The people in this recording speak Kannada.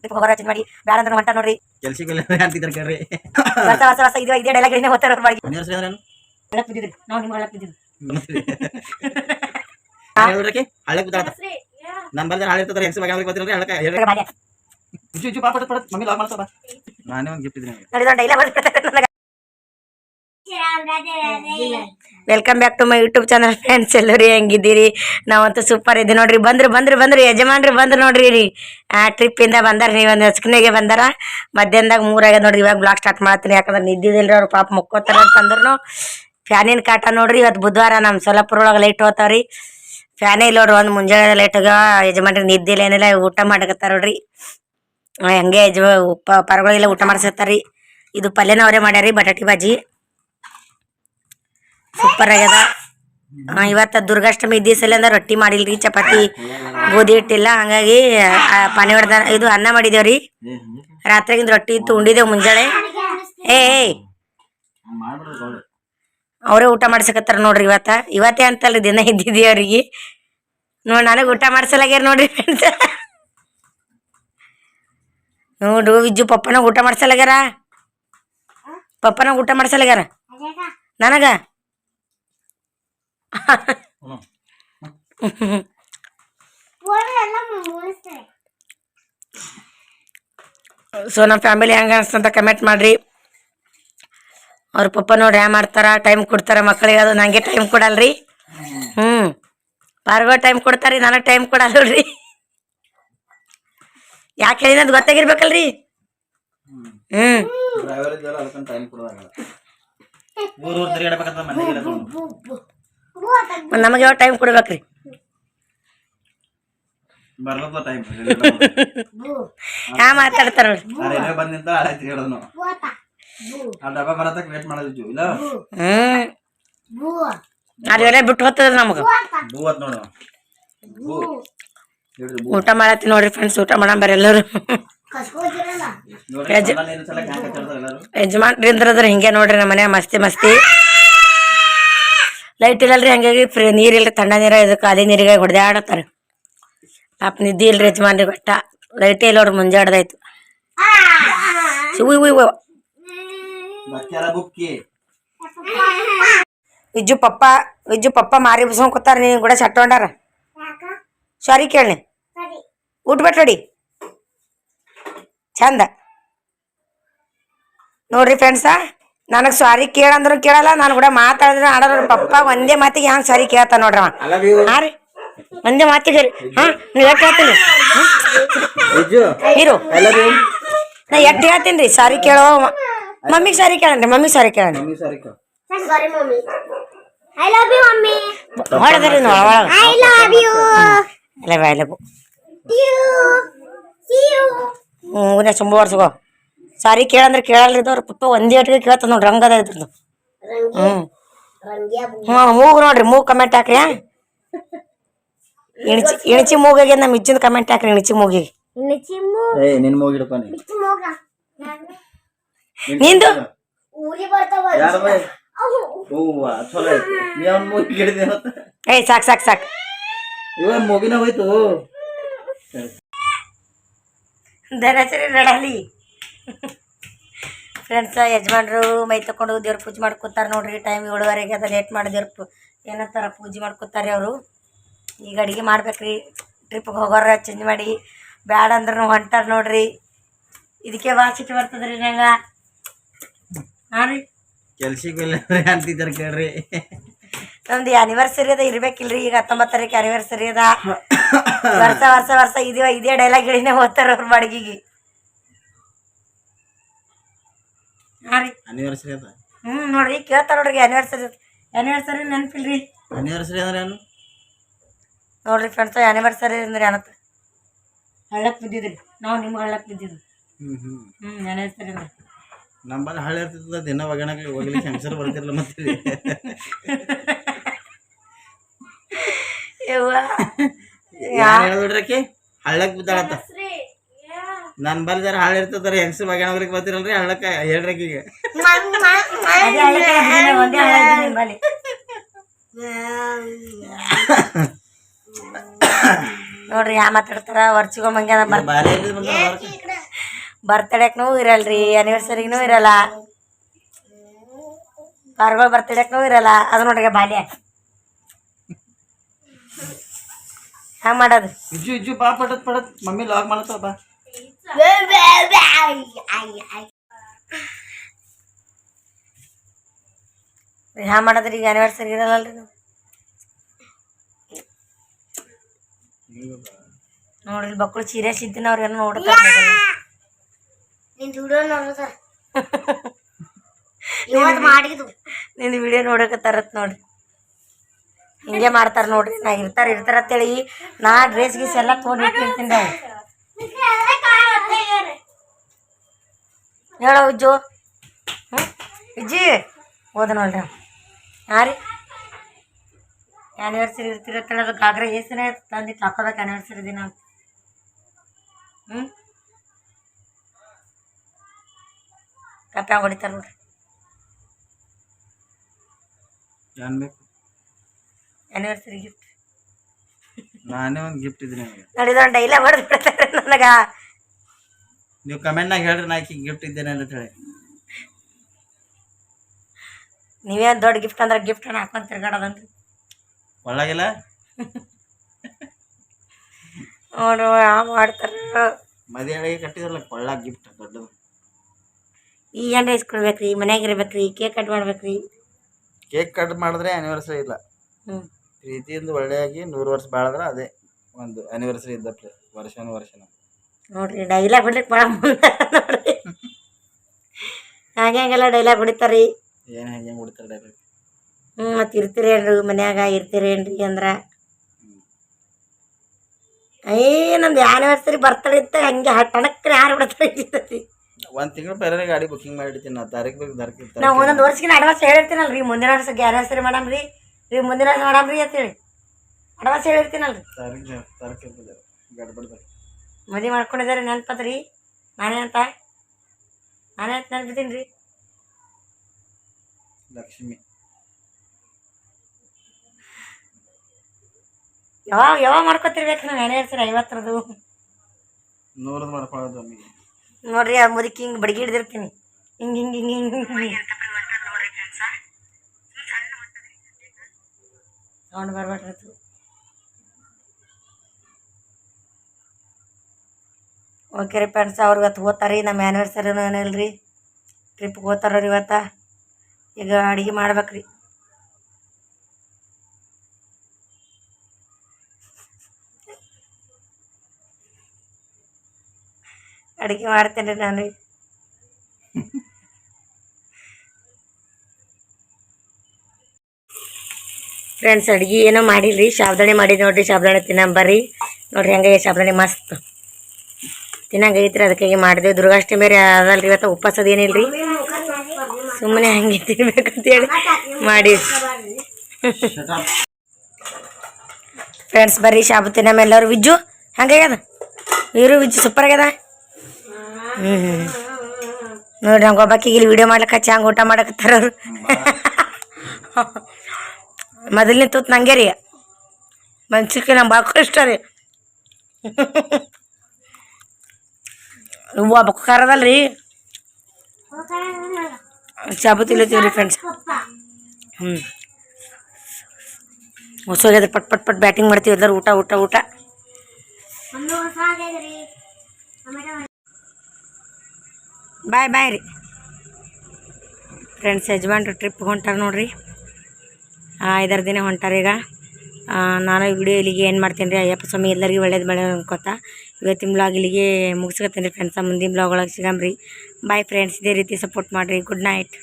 ಟ್ರಿಪ್ ಹೋಗೋರ ಚೇಂಜ್ ಮಾಡಿ. ಹೊಂಟ ನೋಡ್ರಿ. ಕೆಲ್ಸಕ್ಕೆಲ್ಲ ಅಂತಿದ್ದಾರೆ ಕೇಳ್ರಿ. ವರ್ಷ ವರ್ಷ ವರ್ಷ ಇದು ಇದೇ ಡೈಲಾಗ್ ಏನೇ ಓದ್ತಾರ ಮಾಡಿ. ಬಾಡಿಗೆ ಮನೆ ಹೆಸರು ಅಂದ್ರೇನು ಹೇಳಕ್ ಬಿದ್ದಿದ್ರಿ. ನಾವು ನಿಮ್ಗೆ ಹೇಳಕ್ ಬಿದ್ದಿದ್ರಿ. ಹೇಳ್ರಕ್ಕೆ ಹಳೆ ಕೂತಾತ ನಾನು ಬಂದ್ರೆ ಹಳೆ ಇರ್ತಾರೆ ಹೆಂಗ್ಸ ಬಗ್ಗೆ ಗೊತ್ತಿರಲ್ರಿ ಹಳಕ ಹೇಳ್ರಿ ಬಾಲ್ಯ. ಇಚ್ಚು ಇಚ್ಚು ಪಾಪ ಪಡ ಮಮ್ಮಿ ಬಾ ನಾನೇ ಒಂದು ಗಿಫ್ಟ್ ಇದ್ದೀನಿ ನೋಡಿ dialogue welcome back to my YouTube channel friends ಎಲ್ಲರೂ ಹೆಂಗಿದ್ದೀರಿ? ನಾವಂತೂ ಸೂಪರ್ ಇದ್ದೀವಿ ನೋಡ್ರಿ. ಬಂದ್ರಿ ಬಂದ್ರಿ ಬಂದ್ರಿ. ಯಜಮಾನ್ರಿ ಬಂದ್ರು ನೋಡ್ರಿ ರೀ ಆ ಟ್ರಿಪ್ಪಿಂದ ಬಂದಾರ. ನೀವು ಒಂದು ಹಚ್ಕನೆಗೆ ಬಂದಾರ. ಮಧ್ಯಾಹ್ನದಾಗ ಮೂರಾಗ್ಯದ ನೋಡ್ರಿ. ಇವಾಗ ಬ್ಲಾಗ್ ಸ್ಟಾರ್ಟ್ ಮಾಡ್ತೀನಿ. ಯಾಕಂದ್ರೆ ನಿದ್ದಿದಿಲ್ರಿ ಅವ್ರು ಪಾಪ ಮುಕ್ಕೋತಾರ ಅಂತಂದ್ರು ಫ್ಯಾನಿನ ಕಾಟ ನೋಡ್ರಿ. ಇವತ್ತು ಬುಧವಾರ ನಮ್ಮ ಸೊಲ್ಲಾಪುರ ಒಳಗೆ ಲೈಟ್ ಹೋಗ್ತಾವ್ರಿ. ಫ್ಯಾನೇ ಇಲ್ಲ ನೋಡ್ರಿ. ಒಂದು ಮುಂಜಾನೆ ಲೈಟಾಗ ಯಜಮಾನ್ರಿ ನಿದ್ದಿಲ್ಲ, ಏನಿಲ್ಲ, ಊಟ ಮಾಡಕತ್ತಾರ ನೋಡ್ರಿ. ಹಂಗೆ ಯಜ ಪರಗಳಿಲ್ಲ ಊಟ ರೀ ಇದು ಪಲ್ಯನ ಅವರೇ ಮಾಡ್ಯಾರಿ ಬಟಾಟಿ ಭಾಜಿ ಸೂಪರ್ ಆಗ್ಯದ. ಇವತ್ತು ದುರ್ಗಾಷ್ಟಮಿ ಅಂದ್ರೆ ರೊಟ್ಟಿ ಮಾಡಿಲ್ರಿ, ಚಪಾತಿ, ಗೋಧಿ ಹಿಟ್ಟಿಲ್ಲ. ಹಂಗಾಗಿ ಪಾನಿ ಹೊಡೆದ ಇದು ಅನ್ನ ಮಾಡಿದೇವ್ರಿ ರಾತ್ರಿಗಿಂದ ರೊಟ್ಟಿ ಇತ್ತು, ಉಂಡಿದೇವ್ ಮುಂಜಾನೆ ಏ ಅವರೇ ಊಟ ಮಾಡ್ಸಕತ್ತಾರ ನೋಡ್ರಿ ಇವತ್ತ. ಇವತ್ತೇ ಅಂತಲ್ರಿ, ದಿನ ಇದ್ದಿದ್ದಿ ಅವ್ರಿಗೆ ನೋಡ್, ನನಗೆ ಊಟ ಮಾಡ್ಸಲಾಗ್ಯಾರ ನೋಡ್ರಿ ಫ್ರೆಂಡ್ಸ್. ನೋಡು, ವಿಜ್ಜು ಪಪ್ಪನಾಗ ಊಟ ಮಾಡ್ಸಲಾಗ್ಯಾರ? ಪಪ್ಪನ ಊಟ ಮಾಡ್ಸಲಾಗ್ಯಾರ? ನನಗ. ಸೊ ನಮ್ಮ ಫ್ಯಾಮಿಲಿ ಹೆಂಗ ಅನ್ಸ್ತಂತ ಕಮೆಂಟ್ ಮಾಡ್ರಿ. ಅವ್ರ ಪಪ್ಪ ನೋಡ್ರಿ ಹ್ಯಾ ಮಾಡ್ತಾರ ಟೈಮ್ ಕೊಡ್ತಾರೆ ಮಕ್ಕಳಿಗೆ ಅದು ನಂಗೆ ಟೈಮ್ ಕೊಡಲ್ರಿ. ಹ್ಮ್. ಪಾರ್ಗೋ ಟೈಮ್ ಕೊಡ್ತಾರ ನನಗೆ ಟೈಮ್ ಕೊಡಲ್ರಿ. ಯಾಕೆ ಹೇಳಿನದು ಗೊತ್ತಾಗಿರ್ಬೇಕಲ್ರಿ? ಹ್ಮ್. ಡ್ರೈವರ್ ಇದ್ದಲ್ಲ ಅದಕ್ಕೆ ಟೈಮ್ ಕೊಡೋದಾಗಲ್ಲ ಊರು ಊರು ತಿರುಗಾಡಬೇಕಂತ ಮನೆಗೆ ಇರೋದು. ಮತ್ತ್ ನಮಗೆ ಯಾವ ಟೈಮ್ ಕೊಡ್ಬೇಕ್ರಿ? ಹಾ ಮಾತಾಡ್ತಾರ ಹ್ಮ್. ಬಿಟ್ಟು ಹೋಗ್ತದ ನಮಗ. ಊಟ ಮಾಡತ್ತಿ ನೋಡ್ರಿ ಫ್ರೆಂಡ್ಸ್ ಊಟ ಮಾಡಂಬರ್ ಎಲ್ಲರೂ. ಯಜಮಾನ್ರಿಂದ್ರದ್ರ ಹಿಂಗೆ ನೋಡ್ರಿ ನಮ್ಮ ಮನೆ ಮಸ್ತಿ ಮಸ್ತಿ. ಲೈಟ್ ಇಲ್ಲಲ್ರಿ ಹಂಗಾಗಿ ಫ್ರೀ ನೀರಿಲ್ರಿ ತಣ್ಣ ನೀರ ಇದು ಖಾಲಿ ನೀರಿಗೆ ಹೊಡೆದಾಡತ್ತಾರ ಪಾಪ ನಿದ್ದೆ ಇಲ್ರಿ ಯಜಮಾನ್ರಿ ಬೆಟ್ಟ ಲೈಟೇ ಇಲ್ಲ ಅವ್ರು ಮುಂಜಾಡ್ದಾಯ್ತು. ವಿಜ್ಜು ಪಪ್ಪ ವಿಜ್ಜು ಪಪ್ಪ ಮಾರಿ ಬಸ್ಕೊಂಡ್ ನೀನು ನೀನ್ ಕೂಡ ಸಟ್ಟೊಂಡಾರ ಸಾರಿ ಕೇಳಿ ಊಟ ಬಿಟ್ಟು ನೋಡಿ ಚಂದ. ನೋಡ್ರಿ ಫ್ರೆಂಡ್ಸ ನನಗೆ ಸಾರಿ ಕೇಳಂದ್ರು ಕೇಳಲ್ಲ ನಾನು ಕೂಡ ಮಾತಾಡಿದ್ರೆ ಆಡೋರು ಪಪ್ಪ ಒಂದೇ ಮಾತಿಗೆ ಹ್ಯಾಂಗ ಸಾರಿ ಕೇಳ್ತಾ ನೋಡ್ರಿ ಅವ ಅಲ್ಲ ಬೀ ಹಾ ರೀ ಒಂದೇ ಮಾತಿಗೆ ರೀ ಹಾ ನೀವು ಎಷ್ಟು ಹೇಳ್ತೀನಿ ಬಿಜು ಹೀರೋ ಅಲ್ಲ ಬೀ ನಾ ಎಷ್ಟು ಹೇಳ್ತೀನಿ ರೀ ಸಾರಿ ಕೇಳೋ ಮಮ್ಮಿಗೆ ಸಾರಿ ಕೇಳಣ್ರಿ ಮಮ್ಮಿಗೆ ಸಾರಿ ಕೇಳಣ್ರಿ ಮಮ್ಮಿ ಸಾರಿ ಕೊ. I love you, mommy. ಹೊಡೆದ್ರಿ ಒಳಗೆ I love you. ಇಲ್ಲ ಬಾಯ್ಲೆ See you. See you. ಹ್ಞೂ ತುಂಬ ವರ್ಷಗೋ ಸಾರಿ ಕೇಳಂದ್ರೆ ಕೇಳಲ್ರಿದವ್ರು ಪುಪ್ಪ ಪಪ್ಪ ಒಂದೇ ಒಟ್ಟಿಗೆ ಕೇಳ್ತದ ನೋಡ್ರಿ ರಂಗದ ಇದ್ರದ್ದು. ಹ್ಞೂ ಹ್ಞೂ ಮೂಗು ನೋಡ್ರಿ ಮೂಗು ಕಮೆಂಟ್ ಹಾಕ್ರಿ? ಇಣಚಿ ಇಣಚಿ ಮೂಗಿಗೆ ನಮ್ಮ ಇಜ್ಜಿನ ಕಮೆಂಟ್ ಹಾಕ್ರಿ ಇಣಚಿ ಮೂಗಿಗೆ. ನಿಂದು? ಏ ಸಾಕ್ ಸಾಕ್ ಸಾಕ್. ಮೂಗಿನ ಹೋಯ್ತು. ಧನಸರಿ ನಡಲಿ. ಫ್ರೆಂಡ್ಸ್ ಯಜಮಾನ್ರು ಮೈ ತಕೊಂಡು ದೇವ್ರ ಪೂಜೆ ಮಾಡ್ಕೊತಾರೆ ನೋಡ್ರಿ ಟೈಮ್ ಏಳುವರೆಗೆ ಅದ ಲೇಟ್ ಮಾಡಿ ದೇವ್ರ ಪೂ ಏನಂತಾರ ಪೂಜೆ ಮಾಡ್ಕೊತಾರೆ ಅವರು. ಈಗ ಅಡುಗೆ ಮಾಡ್ಬೇಕ್ರಿ ಟ್ರಿಪ್ಗೆ ಹೋಗೋರ ಚೇಂಜ್ ಮಾಡಿ ಬ್ಯಾಡ ಅಂದ್ರೂ ಹೊಂಟಾರ ನೋಡ್ರಿ. ಇದಕ್ಕೆ ಭಾಳ ಸಿಟ್ಟು ಬರ್ತದ್ರಿ ನಂಗೆ. ಹಾಂ ರೀ. ಕೆಲ್ಸಕ್ಕೆ ಅಂತಿದ್ದಾರೆ ಕೇಳ್ರಿ. ನಮ್ದು ಆನಿವರ್ಸರಿ ಅದ ಇರ್ಬೇಕಿಲ್ರಿ ಈಗ ಹತ್ತೊಂಬತ್ತು ತಾರೀಕು ಆನಿವರ್ಸರಿ ಅದ. ವರ್ಷ ವರ್ಷ ವರ್ಷ ಇದೇ ಇದೇ ಡೈಲಾಗ್ ಹೇಳಿನೇ ಓದ್ತಾರ ಅವ್ರ ಬಾಡಿಗೆಗೆ ಹಾಂ ರೀ. ಅನಿವರ್ಸರಿ ಅದ? ಹ್ಞೂ ನೋಡ್ರಿ ಕೇಳ್ತಾರ ನೋಡ್ರಿ ಆನಿವರ್ಸರಿ ಆನಿವರ್ಸರಿ ನೆನಪಿಲ್ರಿ? ಅನಿವರ್ಸರಿ ಅಂದ್ರೆ ಏನು? ನೋಡ್ರಿ ಫ್ರೆಂಡ್ಸ್ ಆನಿವರ್ಸರಿ ಅಂದ್ರೆ ಏನತ್ತ ಹಳ್ಳಕ್ ಬಿದ್ದಿದ್ರಿ. ನಾವು ನಿಮ್ಗೆ ಹಳ್ಳಕ್ ಬಿದ್ದಿದ್ವಿ ಹ್ಮ್ ಹ್ಮ್. ಹ್ಞೂ ಆನಿವರ್ಸರಿ ಅಂದ್ರೆ. ನಮ್ಮಲ್ಲಿ ಹಳೆ ಇರ್ತದ ದಿನ ಒಗಣಕ್ಕೆ ಹೋಗ್ಲಿಕ್ಕೆ ಹೆಂಗಸರು ಬರ್ತಿರಲ್ಲ ಮತ್ತೆ. ಯವ್ವ. ಯಾರು ಹೇಳಿದ್ರಕ್ಕೆ ಹಳ್ಳಕ್ ಬಿದ್ದಾಳತ್ತ ನನ್ ಬಲ್ಲಿ ಜರ ಹಳ್ಳ ಇರ್ತದ ಹೆಂಗಸು ಹೋಗ್ಲಿಕ್ಕೆ ಬರ್ತಿರಲ್ರಿ ಹಳ್ಳಕ್ಕ ಹೇಳ್ರಕ್ಕೆ ಈಗ ನೋಡ್ರಿ ಯಾ ಮಾತಾಡ್ತಾರ? ವರ್ಚಿಗೋ ಮಂಗ್ಯ ಬಾರಿ ಎಲ್ಲಿ ಬಂದ ಬರ್ತಡೇಕ್ನೂ ಇರಲ್ರಿ ಆನಿವರ್ಸರಿಗೂ ಇರಲ್ಲ. ಕಾರ್ಗಳು ಬರ್ತಡೇಕ್ನೂ ಇರಲ್ಲ ಅದು ನೋಡ್ರಿ ಬಾಲ್ಯ. ಹ್ಯಾಂಗ ಮಾಡೋದು? ಇಜ್ಜು ಇಜ್ಜು ಬಾ ಪಡತ್ ಪಡತ್. ಮಮ್ಮಿ ಲಾಗ್ ಮಾಡತ್ತವ ಬಾ. ಹ್ಯಾಂಗ ಮಾಡದ್ರಿ ಈಗ ಆನಿವರ್ಸರಿ ಇರಲ್ಲಲ್ರಿ ನಾವು. ನೋಡ್ರಿ ಮಕ್ಕಳು ಸೀರಿಯಸ್ ಇದ್ದೀನಿ ಅವ್ರು ಏನೋ ನೋಡ್ತಾರೆ ನಿಂದು ವಿಡಿಯೋ ನೋಡಕತ್ತಾರತ್ ನೋಡ್ರಿ. ಹಿಂಗೆ ಮಾಡ್ತಾರ ನೋಡ್ರಿ ನಾ ಇರ್ತಾರ ಇರ್ತಾರ ಅಂತೇಳಿ ನಾ ಡ್ರೆಸ್ ಗೀಸ್ ಎಲ್ಲ ತೊಗೊಂಡಿರ್ತೀನಿ ಇಟ್ಟಿರ್ತೀನಿ ರೀ ಹೇಳೋ ಉಜ್ಜು? ಹ್ಞೂ ಉಜ್ಜಿ ಹೋದ ನೋಡ್ರಿ. ಹಾಂ ರೀ. ಆ್ಯನಿವರ್ಸರಿ ಇರ್ತಿರತ್ತಲ್ಲ ಅದು ಗಾಗ್ರ ಏಸನೇ ತಂದಿಟ್ಟು ಹಾಕೋಬೇಕು ಆ್ಯನಿವರ್ಸರಿ ದಿನ ಅಂತ. ಹ್ಞೂ ಕಪ್ಪ ಹೊಡಿತಾರೆ ನೋಡ್ರಿ. ಏನ್ ಬೇಕು? ಆ್ಯನಿವರ್ಸರಿ ಗಿಫ್ಟ್ ನಾನೇ ಒಂದು ಗಿಫ್ಟ್ ಇದ್ದೀನಿ ನಿಮಗೆ. ನೋಡಿದೊಂದು ಡೈಲಾಗ್ ಹೊಡೆದು ಬಿಡ್ತಾರೆ ನನಗ. ನೀವು ಕಮೆಂಟ್ನಾಗ ಹೇಳ್ರಿ ನಾ ಗಿಫ್ಟ್ ಇದ್ದೇನೆ ಅಂತ ಹೇಳಿ. ನೀವೇ ದೊಡ್ಡ ಗಿಫ್ಟ್ ಅಂದ್ರೆ ಗಿಫ್ಟ್ ಅನ್ನ ಹಾಕೊಂಡು ತಿರ್ಗಾಡೋದನ್ರಿ ಒಳ್ಳಾಗಿಲ್ಲ? ನೋಡು ಯಾವ ಮಾಡ್ತಾರ? ಮದುವೆ ಕಟ್ಟಿದ್ರಲ್ಲ ಒಳ್ಳೆ ಗಿಫ್ಟ್ ದೊಡ್ಡದು. ಈ ಏನ್ರ ಇಸ್ಕೊಳ್ಬೇಕ್ರಿ ಮನ್ಯಾಗ ಇರ್ಬೇಕ್ರಿ ಕೇಕ್ ಕಟ್ ಮಾಡ್ಬೇಕ್ರಿ. ಕೇಕ್ ಕಟ್ ಮಾಡಿದ್ರೆ ಆ್ಯನಿವರ್ಸರಿ ಇಲ್ಲ. ಹ್ಞೂ ಪ್ರೀತಿಯಿಂದ ಒಳ್ಳೆಯಾಗಿ ನೂರು ವರ್ಷ ಬಾಳಿದ್ರೆ ಅದೇ ಒಂದು ಆ್ಯನಿವರ್ಸರಿ ಇದ್ದಪ್ಲೆ ವರ್ಷನೂ ವರ್ಷನೂ. ನೋಡ್ರಿ ಡೈಲಾಗ್ ಹೊಡಿಲಿಕ್ಕೆ ಭಾಳ ಮುಂದೆ ನೋಡ್ರಿ. ಹಾಗೆ ಹಂಗೆಲ್ಲ ಡೈಲಾಗ್ ಹೊಡಿತಾರ್ರಿ ಏನು ಹಂಗೆ ಹೊಡಿತಾರೆ ಡೈಲಾಗ್ ಹ್ಞೂ ಮತ್ತು ಇರ್ತೀರೇನ್ರಿ ಮನ್ಯಾಗ ಇರ್ತೀರೇನ್ರಿ ಅಂದ್ರ. ಏ ನಮ್ದು ಆ್ಯನಿವರ್ಸರಿ ಬರ್ತಾರೆ ಇತ್ತ ಹಂಗೆ ಟಣಕ್ರಿ ಯಾರು ಬಿಡ್ತಾರೆ ಒಂದ್ ತಿಂಗಳು ಬೇರೆ ಗಾಡಿ ಬುಕಿಂಗ್ ಮಾಡಿರ್ತೀನಿ ನಾ ತಾರೀಕು ಬೇಕು ತಾರೀಕು ನಾವು ಒಂದೊಂದು ವರ್ಷಕ್ಕಿನ ಅಡ್ವಾನ್ಸ್ ಹೇಳಿರ್ತೀನಲ್ರಿ ಮುಂದಿನ ವರ್ಷ ಆ್ಯನಿವರ್ಸರಿ ಮೇಡಮ್ ರೀ ಮುಂದಿನ ವರ್ಷ ಅಂತ ಅಂತೇಳಿ. ಅಡ್ವಾನ್ಸ್ ಹೇಳಿರ್ತೀನಲ್ರಿ. ತಾರೀಕು ತಾರೀಕು ಗಡ್ಬಡ್ದಾಗ ಮದುವೆ ಮಾಡ್ಕೊಂಡಿದ್ದಾರೆ ನೆನಪತ್ರಿ ನಾನೇ ಅಂತ? ನಾನೇ ಅಂತ ನೆನ್ಪಿದ್ದೀನಿ ರೀ ಲಕ್ಷ್ಮಿ. ಯಾವಾಗ ಯಾವಾಗ ಮಾಡ್ಕೊತಿರ್ಬೇಕು ನಾವು ಇರ್ತೀರ ಐವತ್ತರದು ನೂರದು ಮಾಡ್ಕೊಳ್ಳೋದು ನೋಡ್ರಿ ಆ ಮುದುಕಿ ಹಿಂಗೆ ಬಡಗಿ ಹಿಡ್ದಿರ್ತೀನಿ. ಹಿಂಗೆ ಹಿಂಗೆ ಹಿಂಗೆ ಹಿಂಗೆ ಹಿಂಗೆ ಸೌಂಡ್ ಬರ್ಬೇಡ್ರಿ ಓಕೆ ಫ್ರೆಂಡ್ಸ್ ಅವ್ರಿಗೆ ಇವತ್ತು ಹೋಗ್ತಾರೆ ರೀ, ನಮ್ಮ ಆ್ಯನಿವರ್ಸರಿನೂ ಏನಿಲ್ಲ ರೀ. ಟ್ರಿಪ್ಗೆ ಹೋಗ್ತಾರ ರೀ ಇವತ್ತು. ಈಗ ಅಡುಗೆ ಮಾಡ್ಬೇಕ್ರಿ ಅಡುಗೆ ಮಾಡ್ತೇನೆ ರೀ ನಾನು. ಫ್ರೆಂಡ್ಸ್ ಅಡುಗೆ ಏನೋ ಮಾಡಿಲ್ರಿ ಸಾಬ್ದಾಣಿ ಮಾಡಿದ್ದು ನೋಡ್ರಿ ಸಾಬ್ದಾಣಿ ತಿನ್ನಂಬರ್ರಿ. ನೋಡ್ರಿ ಹೆಂಗೆ ಸಾಬ್ದಾಣಿ ಮಸ್ತ್. ತಿನ್ನಂಗೆ ಐತ್ರಿ ಅದಕ್ಕಾಗಿ ಮಾಡಿದೆವು. ದುರ್ಗಾಷ್ಟಮಿ ಬೇರೆ ಅದಲ್ರಿ, ಇವತ್ತು ಉಪವಾಸ ರೀ ಸುಮ್ಮನೆ ಹಂಗೆ ತಿನ್ಬೇಕಂತೇಳಿ ಮಾಡಿ. ಫ್ರೆಂಡ್ಸ್ ಬರ್ರಿ, ಶಾಬು ಎಲ್ಲರೂ. ವಿಜ್ಜು ಹಂಗಾಗ್ಯದ ಇವರು ವಿಜ್ಜು ಸೂಪರ್ ಆಗ್ಯದ? ಹ್ಞೂ ನೋಡ್ರಿ, ಹಂಗೆ ಒಬ್ಬಾಕಿಗೆ ಇಲ್ಲಿ ವಿಡಿಯೋ ಮಾಡ್ಲಿಕ್ಕೆ ಹಂಗೆ ಊಟ ಮಾಡಕತ್ತಾರ ಮೊದಲಿನ ಮೊದಲನೇ ತೂತ್ ನಂಗೆ ರೀ. ಮನ್ಸಿಗೆ ನಂಗೆ ಭಾಳ ಇಷ್ಟ ರೀ. ಹೂವು ಬಕ್ಕ ರೀ ತಿಲ್ಲತ್ತೀವಿ ರೀ ಫ್ರೆಂಡ್ಸ್ ಹ್ಞೂ ಹೊಸೋಗ್ಯದ ಪಟ್ ಪಟ್ ಪಟ್ ಬ್ಯಾಟಿಂಗ್ ಮಾಡ್ತೀವಿ ಎಲ್ಲರೂ ಊಟ ಊಟ ಊಟ ಬಾಯ್ ಬಾಯ್ ರೀ ಫ್ರೆಂಡ್ಸ್ ಯಜಮಾನ್ರು ಟ್ರಿಪ್ ಹೊಂಟಾರ ನೋಡ್ರಿ. ಐದಾರು ದಿನ ಹೊಂಟಾರ ಈಗ ನಾನು ವಿಡಿಯೋ ಇಲ್ಲಿಗೆ ಏನು ಮಾಡ್ತೀನಿ ರೀ? ಅಯ್ಯಪ್ಪ ಸ್ವಾಮಿ, ಎಲ್ಲರಿಗೂ ಒಳ್ಳೇದು ಬೆಳೆ ಅನ್ಕೋತ ಇವತ್ತಿನ ಬ್ಲಾಗ್ ಇಲ್ಲಿಗೆ ಮುಗಿಸ್ಕೊತೀನಿ ಫ್ರೆಂಡ್ಸ ಮುಂದಿನ ಬ್ಲಾಗ್ ಒಳಗೆ ಸಿಗಂಬ್ರಿ ಬಾಯ್ ಫ್ರೆಂಡ್ಸ್ ಇದೇ ರೀತಿ ಸಪೋರ್ಟ್ ಮಾಡಿರಿ. Good night